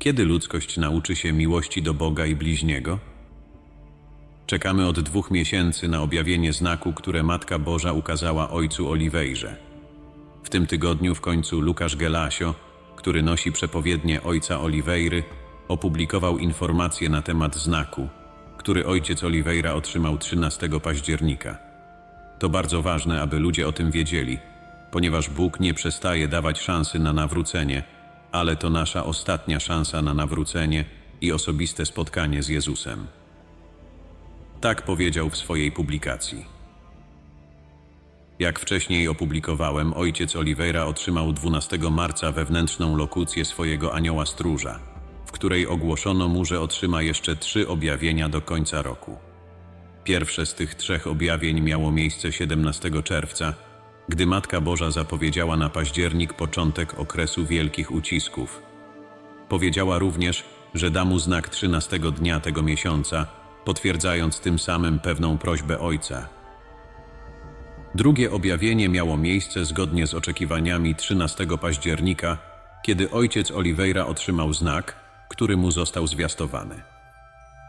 Kiedy ludzkość nauczy się miłości do Boga i bliźniego? Czekamy od dwóch miesięcy na objawienie znaku, które Matka Boża ukazała ojcu Oliwejrze. W tym tygodniu w końcu Lukasz Gelasio, który nosi przepowiednię ojca Oliwejry, opublikował informacje na temat znaku, który ojciec Oliveira otrzymał 13 października. To bardzo ważne, aby ludzie o tym wiedzieli, ponieważ Bóg nie przestaje dawać szansy na nawrócenie, ale to nasza ostatnia szansa na nawrócenie i osobiste spotkanie z Jezusem. Tak powiedział w swojej publikacji. Jak wcześniej opublikowałem, ojciec Oliveira otrzymał 12 marca wewnętrzną lokucję swojego anioła stróża, w której ogłoszono mu, że otrzyma jeszcze trzy objawienia do końca roku. Pierwsze z tych trzech objawień miało miejsce 17 czerwca, gdy Matka Boża zapowiedziała na październik początek okresu wielkich ucisków. Powiedziała również, że da mu znak 13 dnia tego miesiąca, potwierdzając tym samym pewną prośbę Ojca. Drugie objawienie miało miejsce zgodnie z oczekiwaniami 13 października, kiedy ojciec Oliveira otrzymał znak, który mu został zwiastowany.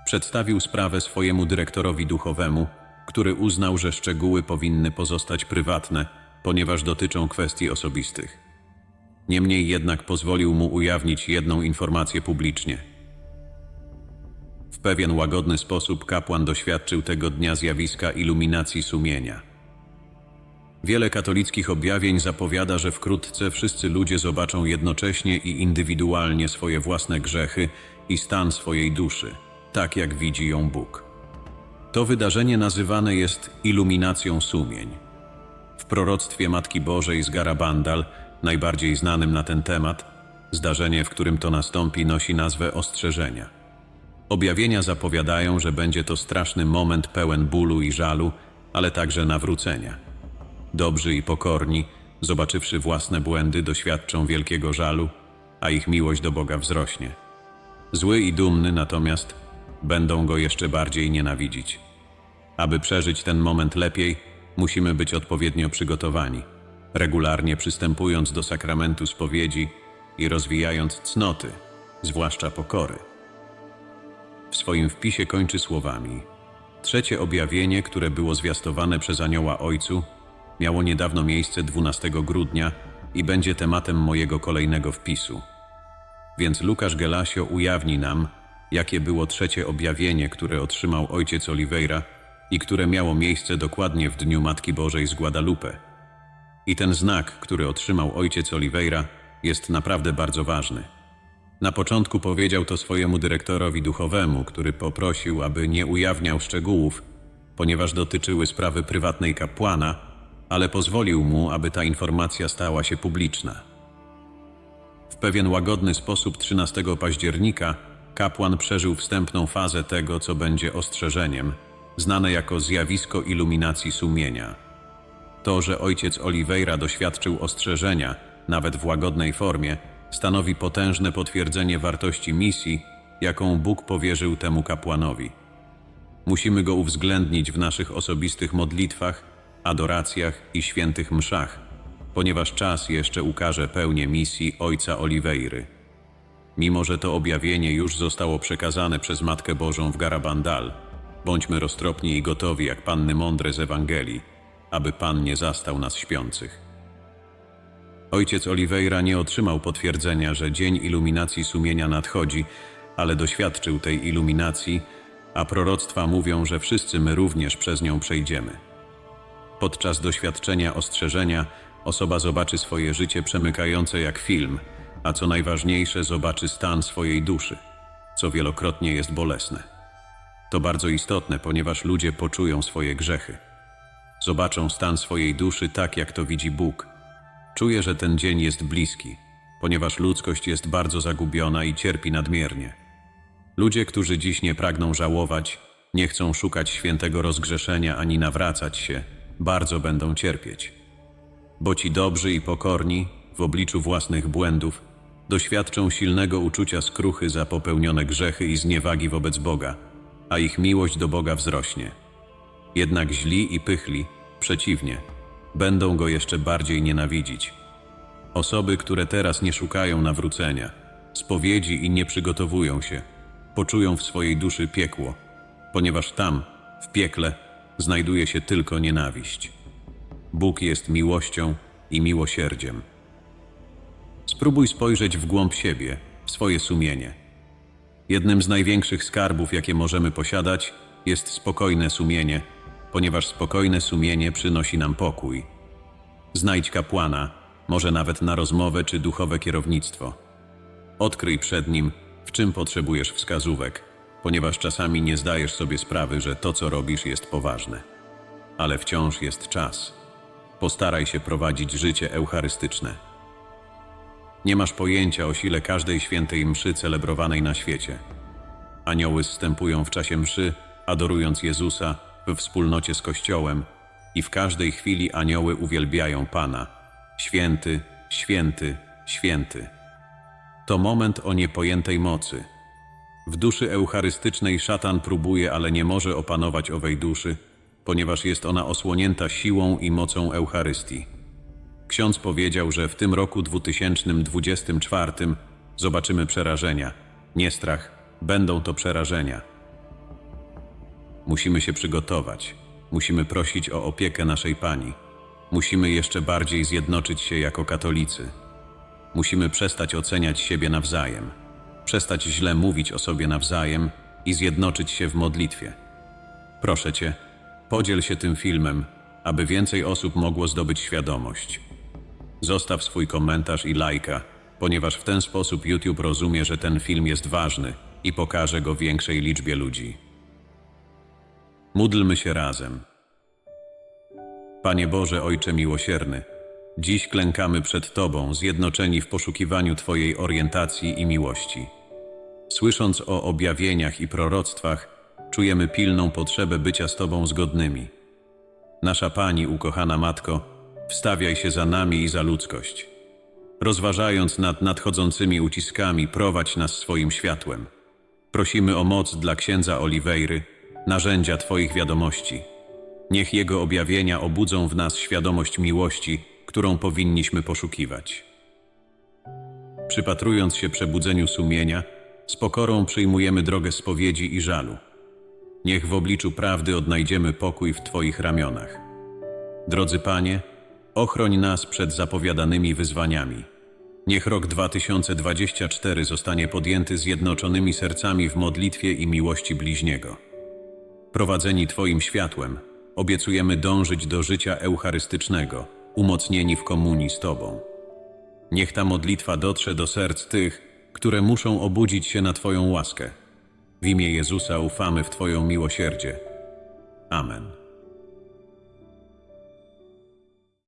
Przedstawił sprawę swojemu dyrektorowi duchowemu, który uznał, że szczegóły powinny pozostać prywatne, ponieważ dotyczą kwestii osobistych. Niemniej jednak pozwolił mu ujawnić jedną informację publicznie. W pewien łagodny sposób kapłan doświadczył tego dnia zjawiska iluminacji sumienia. Wiele katolickich objawień zapowiada, że wkrótce wszyscy ludzie zobaczą jednocześnie i indywidualnie swoje własne grzechy i stan swojej duszy, tak jak widzi ją Bóg. To wydarzenie nazywane jest iluminacją sumień. Proroctwie Matki Bożej z Garabandal, najbardziej znanym na ten temat, zdarzenie, w którym to nastąpi, nosi nazwę ostrzeżenia. Objawienia zapowiadają, że będzie to straszny moment pełen bólu i żalu, ale także nawrócenia. Dobrzy i pokorni, zobaczywszy własne błędy, doświadczą wielkiego żalu, a ich miłość do Boga wzrośnie. Zły i dumny natomiast będą go jeszcze bardziej nienawidzić. Aby przeżyć ten moment lepiej, musimy być odpowiednio przygotowani, regularnie przystępując do sakramentu spowiedzi i rozwijając cnoty, zwłaszcza pokory. W swoim wpisie kończy słowami: Trzecie objawienie, które było zwiastowane przez anioła Ojcu, miało niedawno miejsce 12 grudnia i będzie tematem mojego kolejnego wpisu. Więc Lukasz Gelasio ujawni nam, jakie było trzecie objawienie, które otrzymał ojciec Oliveira i które miało miejsce dokładnie w Dniu Matki Bożej z Guadalupe. I ten znak, który otrzymał ojciec Oliveira, jest naprawdę bardzo ważny. Na początku powiedział to swojemu dyrektorowi duchowemu, który poprosił, aby nie ujawniał szczegółów, ponieważ dotyczyły sprawy prywatnej kapłana, ale pozwolił mu, aby ta informacja stała się publiczna. W pewien łagodny sposób 13 października kapłan przeżył wstępną fazę tego, co będzie ostrzeżeniem, znane jako zjawisko iluminacji sumienia. To, że ojciec Oliveira doświadczył ostrzeżenia, nawet w łagodnej formie, stanowi potężne potwierdzenie wartości misji, jaką Bóg powierzył temu kapłanowi. Musimy go uwzględnić w naszych osobistych modlitwach, adoracjach i świętych mszach, ponieważ czas jeszcze ukaże pełnię misji ojca Oliweiry. Mimo, że to objawienie już zostało przekazane przez Matkę Bożą w Garabandal, bądźmy roztropni i gotowi jak panny mądre z Ewangelii, aby Pan nie zastał nas śpiących. Ojciec Oliveira nie otrzymał potwierdzenia, że dzień iluminacji sumienia nadchodzi, ale doświadczył tej iluminacji, a proroctwa mówią, że wszyscy my również przez nią przejdziemy. Podczas doświadczenia ostrzeżenia osoba zobaczy swoje życie przemykające jak film, a co najważniejsze, zobaczy stan swojej duszy, co wielokrotnie jest bolesne. To bardzo istotne, ponieważ ludzie poczują swoje grzechy. Zobaczą stan swojej duszy tak, jak to widzi Bóg. Czuję, że ten dzień jest bliski, ponieważ ludzkość jest bardzo zagubiona i cierpi nadmiernie. Ludzie, którzy dziś nie pragną żałować, nie chcą szukać świętego rozgrzeszenia ani nawracać się, bardzo będą cierpieć. Bo ci dobrzy i pokorni, w obliczu własnych błędów, doświadczą silnego uczucia skruchy za popełnione grzechy i zniewagi wobec Boga, a ich miłość do Boga wzrośnie. Jednak źli i pychli, przeciwnie, będą go jeszcze bardziej nienawidzić. Osoby, które teraz nie szukają nawrócenia, spowiedzi i nie przygotowują się, poczują w swojej duszy piekło, ponieważ tam, w piekle, znajduje się tylko nienawiść. Bóg jest miłością i miłosierdziem. Spróbuj spojrzeć w głąb siebie, w swoje sumienie. Jednym z największych skarbów, jakie możemy posiadać, jest spokojne sumienie, ponieważ spokojne sumienie przynosi nam pokój. Znajdź kapłana, może nawet na rozmowę czy duchowe kierownictwo. Odkryj przed nim, w czym potrzebujesz wskazówek, ponieważ czasami nie zdajesz sobie sprawy, że to, co robisz, jest poważne. Ale wciąż jest czas. Postaraj się prowadzić życie eucharystyczne. Nie masz pojęcia o sile każdej świętej mszy celebrowanej na świecie. Anioły zstępują w czasie mszy, adorując Jezusa we wspólnocie z Kościołem i w każdej chwili anioły uwielbiają Pana. Święty, święty, święty. To moment o niepojętej mocy. W duszy eucharystycznej szatan próbuje, ale nie może opanować owej duszy, ponieważ jest ona osłonięta siłą i mocą Eucharystii. Ksiądz powiedział, że w tym roku 2024 zobaczymy przerażenia. Nie strach, będą to przerażenia. Musimy się przygotować. Musimy prosić o opiekę naszej Pani. Musimy jeszcze bardziej zjednoczyć się jako katolicy. Musimy przestać oceniać siebie nawzajem, przestać źle mówić o sobie nawzajem i zjednoczyć się w modlitwie. Proszę Cię, podziel się tym filmem, aby więcej osób mogło zdobyć świadomość. Zostaw swój komentarz i lajka, ponieważ w ten sposób YouTube rozumie, że ten film jest ważny i pokaże go większej liczbie ludzi. Módlmy się razem. Panie Boże, Ojcze miłosierny, dziś klękamy przed Tobą, zjednoczeni w poszukiwaniu Twojej orientacji i miłości. Słysząc o objawieniach i proroctwach, czujemy pilną potrzebę bycia z Tobą zgodnymi. Nasza Pani, ukochana Matko, wstawiaj się za nami i za ludzkość. Rozważając nad nadchodzącymi uciskami, prowadź nas swoim światłem. Prosimy o moc dla księdza Oliweiry, narzędzia Twoich wiadomości. Niech jego objawienia obudzą w nas świadomość miłości, którą powinniśmy poszukiwać. Przypatrując się przebudzeniu sumienia, z pokorą przyjmujemy drogę spowiedzi i żalu. Niech w obliczu prawdy odnajdziemy pokój w Twoich ramionach. Drodzy Panie, ochroń nas przed zapowiadanymi wyzwaniami. Niech rok 2024 zostanie podjęty zjednoczonymi sercami w modlitwie i miłości bliźniego. Prowadzeni Twoim światłem, obiecujemy dążyć do życia eucharystycznego, umocnieni w komunii z Tobą. Niech ta modlitwa dotrze do serc tych, które muszą obudzić się na Twoją łaskę. W imię Jezusa ufamy w Twoją miłosierdzie. Amen.